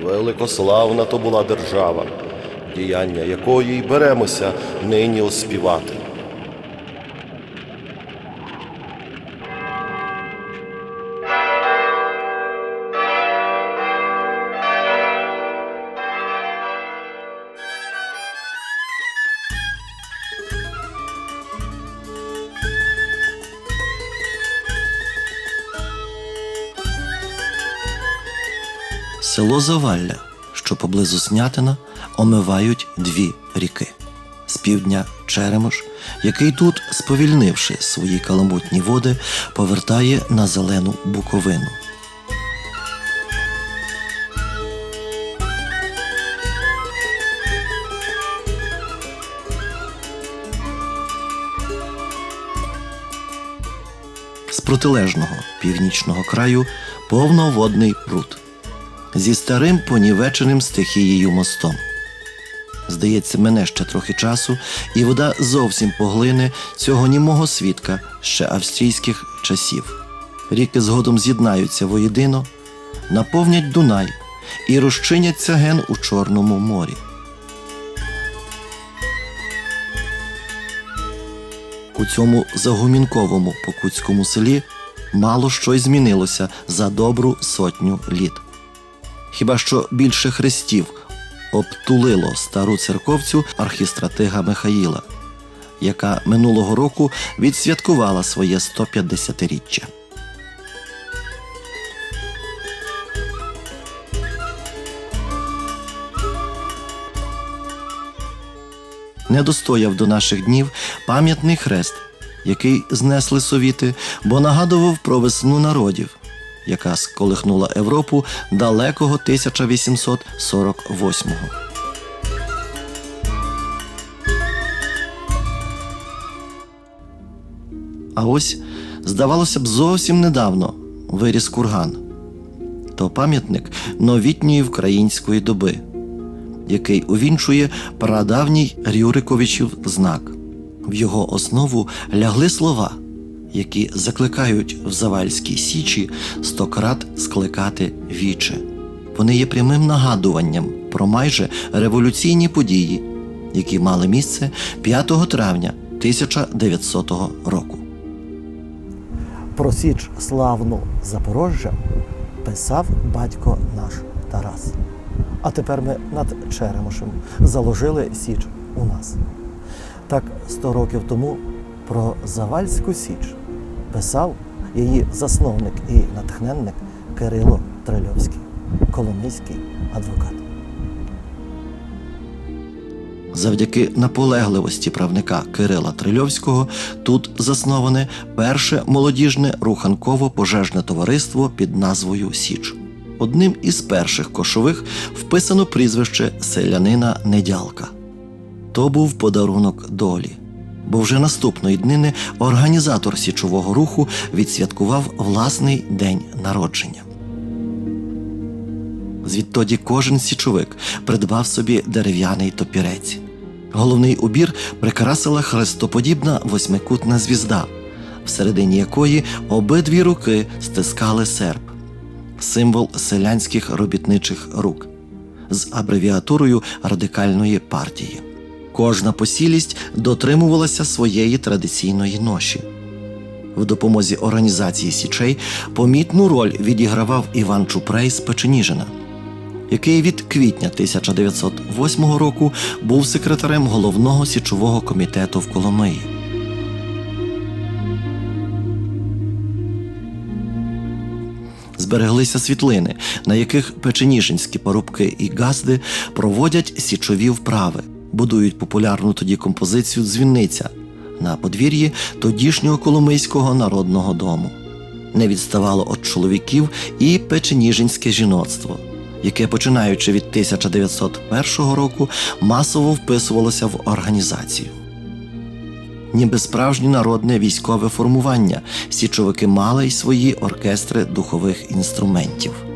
Великославна то була держава, діяння якої й беремося нині оспівати. Село Завалля, що поблизу Снятина, омивають дві ріки. З півдня Черемош, який тут, сповільнивши свої каламутні води, повертає на зелену буковину. З протилежного північного краю повноводний пруд зі старим понівеченим стихією мостом. Здається, мене ще трохи часу, і вода зовсім поглине цього німого свідка ще австрійських часів. Ріки згодом з'єднаються воєдино, наповнять Дунай і розчиняться ген у Чорному морі. У цьому загумінковому покутському селі мало що й змінилося за добру сотню літ. Хіба що більше хрестів обтулило стару церковцю архістратига Михаїла, яка минулого року відсвяткувала своє 150-річчя. Не достояв до наших днів пам'ятний хрест, який знесли совіти, бо нагадував про весну народів, яка сколихнула Європу далекого 1848-го. А ось, здавалося б, зовсім недавно виріс курган. То пам'ятник новітньої української доби, який увінчує прадавній Рюриковичів знак. В його основу лягли слова, які закликають в Завальській січі стократ скликати віче. Вони є прямим нагадуванням про майже революційні події, які мали місце 5 травня 1900 року. Про Січ славну Запорожжя писав батько наш Тарас. А тепер ми над Черемошем заложили Січ у нас. Так 100 років тому про Завальську Січ писав її засновник і натхненник Кирило Трильовський, коломийський адвокат. Завдяки наполегливості правника Кирила Трильовського тут засноване перше молодіжне руханково-пожежне товариство під назвою Січ. Одним із перших кошових вписано прізвище селянина Недялка. То був подарунок долі. Бо вже наступної днини організатор січового руху відсвяткував власний день народження. Звідтоді кожен січовик придбав собі дерев'яний топірець. Головний убір прикрасила хрестоподібна восьмикутна звізда, всередині якої обидві руки стискали серп, символ селянських робітничих рук з абревіатурою радикальної партії. Кожна посілість дотримувалася своєї традиційної ноші. В допомозі організації січей помітну роль відігравав Іван Чупрей з Печеніжина, який від квітня 1908 року був секретарем головного січового комітету в Коломиї. Збереглися світлини, на яких печеніжинські парубки і газди проводять січові вправи, будують популярну тоді композицію Дзвіниця на подвір'ї тодішнього Коломийського народного дому. Не відставало від чоловіків і печеніжинське жіноцтво, яке, починаючи від 1901 року, масово вписувалося в організацію. Ніби справжнє народне військове формування, січовики мали й свої оркестри духових інструментів.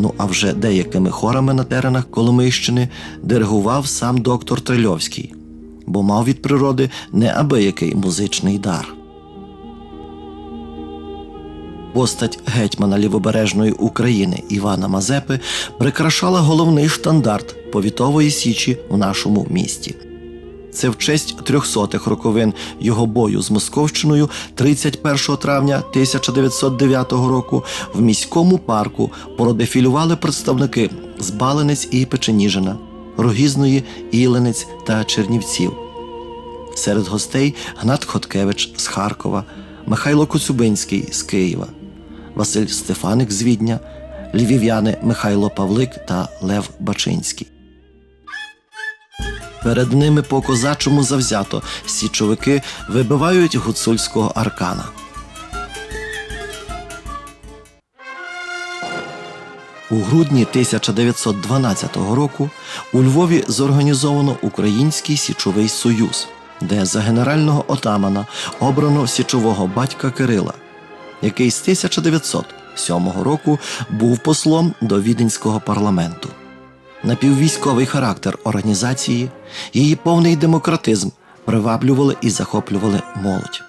Ну а вже деякими хорами на теренах Коломийщини диригував сам доктор Трильовський, бо мав від природи неабиякий музичний дар. Постать гетьмана лівобережної України Івана Мазепи прикрашала головний штандарт повітової січі в нашому місті. Це в честь трьохсотих роковин його бою з Московщиною 31 травня 1909 року в міському парку продефілювали представники з Баленець і Печеніжина, Рогізної, Іленець та Чернівців. Серед гостей Гнат Хоткевич з Харкова, Михайло Коцюбинський з Києва, Василь Стефаник з Відня, львів'яни Михайло Павлик та Лев Бачинський. Перед ними по козачому завзято січовики вибивають гуцульського аркана. У грудні 1912 року у Львові зорганізовано Український січовий союз, де за генерального отамана обрано січового батька Кирила, який з 1907 року був послом до віденського парламенту. Напіввійськовий характер організації, її повний демократизм приваблювали і захоплювали молодь.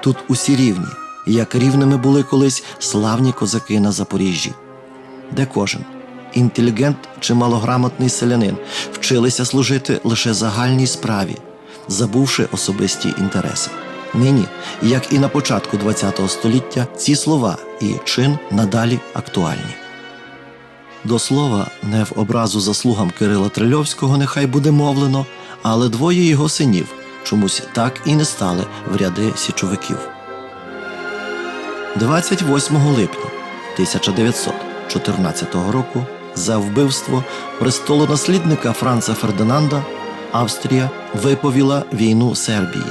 Тут усі рівні, як рівними були колись славні козаки на Запоріжжі, де кожен інтелігент чи малограмотний селянин вчилися служити лише загальній справі, забувши особисті інтереси. Нині, як і на початку ХХ століття, ці слова і чин надалі актуальні. До слова, не в образу заслугам Кирила Трильовського нехай буде мовлено, але двоє його синів чомусь так і не стали в ряди січовиків. 28 липня 1914 року за вбивство престолонаслідника Франца Фердинанда Австрія виповіла війну Сербії.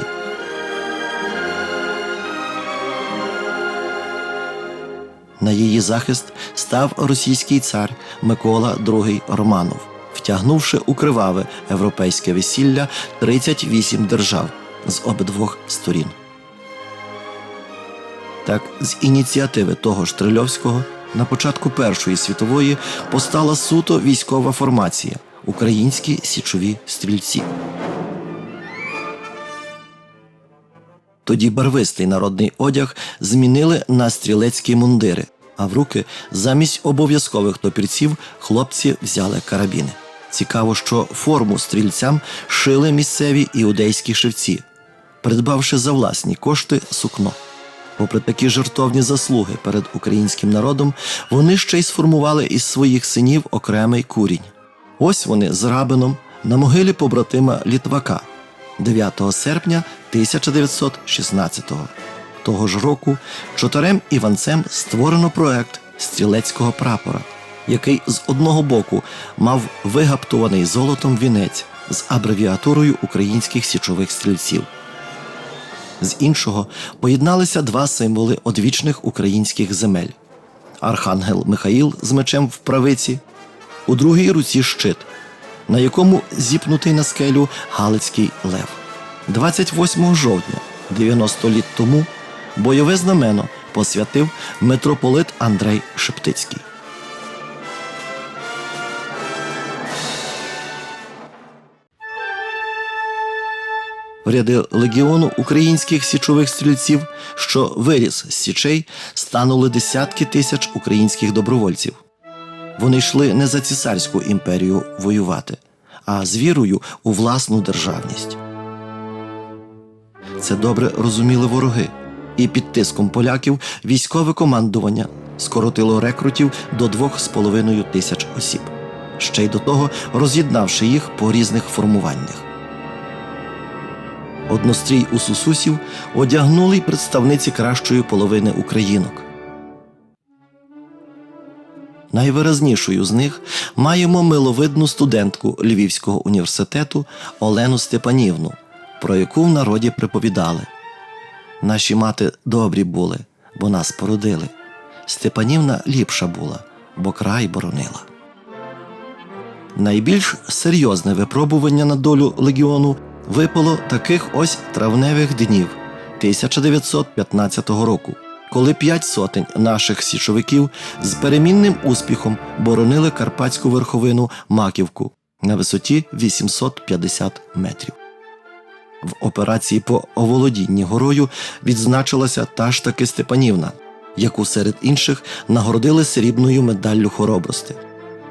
На її захист став російський цар Микола II Романов, втягнувши у криваве європейське весілля 38 держав з обидвох сторін. Так, з ініціативи того ж Трильовського на початку Першої світової постала суто військова формація українські січові стрільці. Тоді барвистий народний одяг змінили на стрілецькі мундири, а в руки замість обов'язкових топірців хлопці взяли карабіни. Цікаво, що форму стрільцям шили місцеві іудейські шевці, придбавши за власні кошти сукно. Попри такі жертовні заслуги перед українським народом, вони ще й сформували із своїх синів окремий курінь. Ось вони з рабином на могилі побратима Літвака 9 серпня 1916-го. Того ж року чотирем іванцем створено проект стрілецького прапора, який з одного боку мав вигаптований золотом вінець з абревіатурою українських січових стрільців. З іншого поєдналися два символи одвічних українських земель: Архангел Михаїл з мечем в правиці, у другій руці щит, на якому зіпнутий на скелю Галицький лев. 28 жовтня, 90 літ тому, бойове знамено посвятив митрополит Андрей Шептицький. В ряди легіону українських січових стрільців, що виріс з січей, станули десятки тисяч українських добровольців. Вони йшли не за цісарську імперію воювати, а з вірою у власну державність. Це добре розуміли вороги, і під тиском поляків військове командування скоротило рекрутів до двох з половиною тисяч осіб, ще й до того роз'єднавши їх по різних формуваннях. Однострій у сусусів одягнули й представниці кращої половини українок. Найвиразнішою з них маємо миловидну студентку Львівського університету Олену Степанівну, про яку в народі приповідали. Наші мати добрі були, бо нас породили. Степанівна ліпша була, бо край боронила. Найбільш серйозне випробування на долю легіону випало таких ось травневих днів 1915 року, коли п'ять сотень наших січовиків з перемінним успіхом боронили Карпатську верховину Маківку на висоті 850 метрів. В операції по оволодінні горою відзначилася та ж таки Степанівна, яку серед інших нагородили срібною медаллю хоробрости,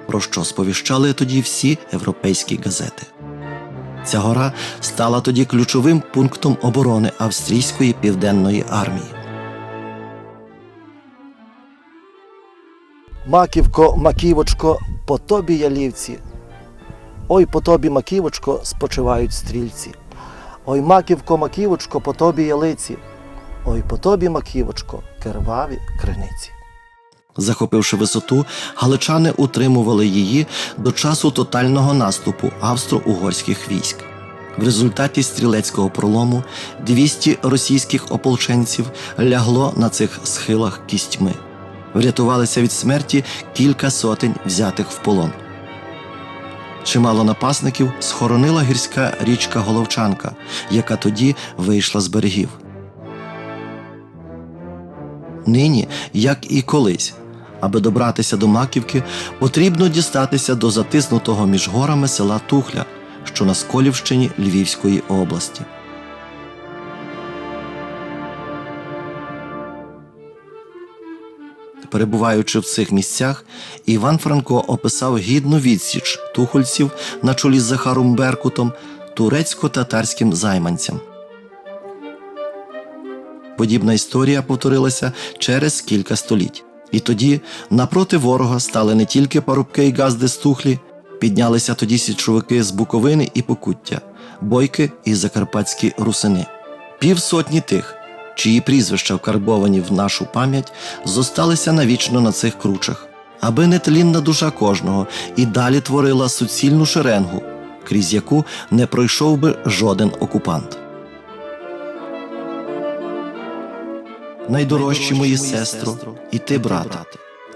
про що сповіщали тоді всі європейські газети. Ця гора стала тоді ключовим пунктом оборони австрійської південної армії. Маківко, маківочко, по тобі ялівці. Ой, по тобі, маківочко, спочивають стрільці. Ой, маківко, маківочко, по тобі ялиці. Ой, по тобі, маківочко, керваві криниці. Захопивши висоту, галичани утримували її до часу тотального наступу австро-угорських військ. В результаті стрілецького пролому 200 російських ополченців лягло на цих схилах кістьми. Врятувалися від смерті кілька сотень взятих в полон. Чимало напасників схоронила гірська річка Головчанка, яка тоді вийшла з берегів. Нині, як і колись, аби добратися до Маківки, потрібно дістатися до затиснутого між горами села Тухля, що на Сколівщині Львівської області. Перебуваючи в цих місцях, Іван Франко описав гідну відсіч тухольців на чолі з Захаром Беркутом турецько-татарським займанцям. Подібна історія повторилася через кілька століть. І тоді напроти ворога стали не тільки парубки й газди з Тухлі, піднялися тоді січовики з Буковини і Покуття, бойки і закарпатські русини. Півсотні тих, чиї прізвища вкарбовані в нашу пам'ять, зосталися навічно на цих кручах, аби нетлінна душа кожного і далі творила суцільну шеренгу, крізь яку не пройшов би жоден окупант. Найдорожчі мої сестро, і ти, брате,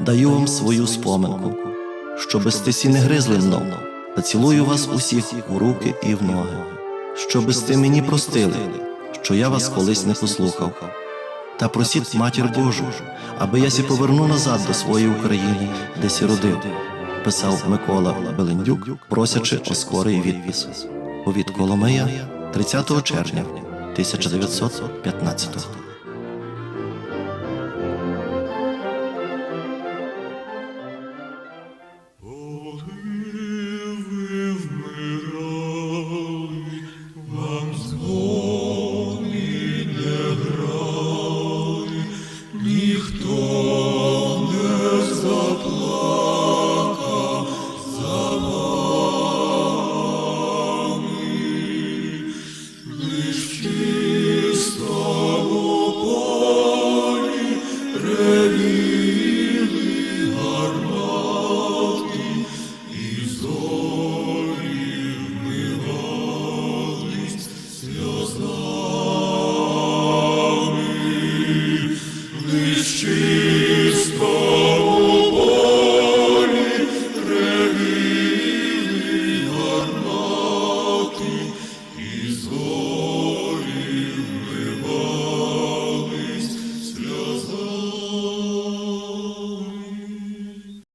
даю вам свою споминку, щоби стисі не гризли мною, та цілую вас усіх у руки і в ноги, щоби сти мені простили, що я вас колись не послухав. Та просіть матір Божу, аби я сі поверну назад до своєї України, де сі родив, писав Микола Белендюк, просячи оскорий відпис. Повід Коломия 30 червня 1915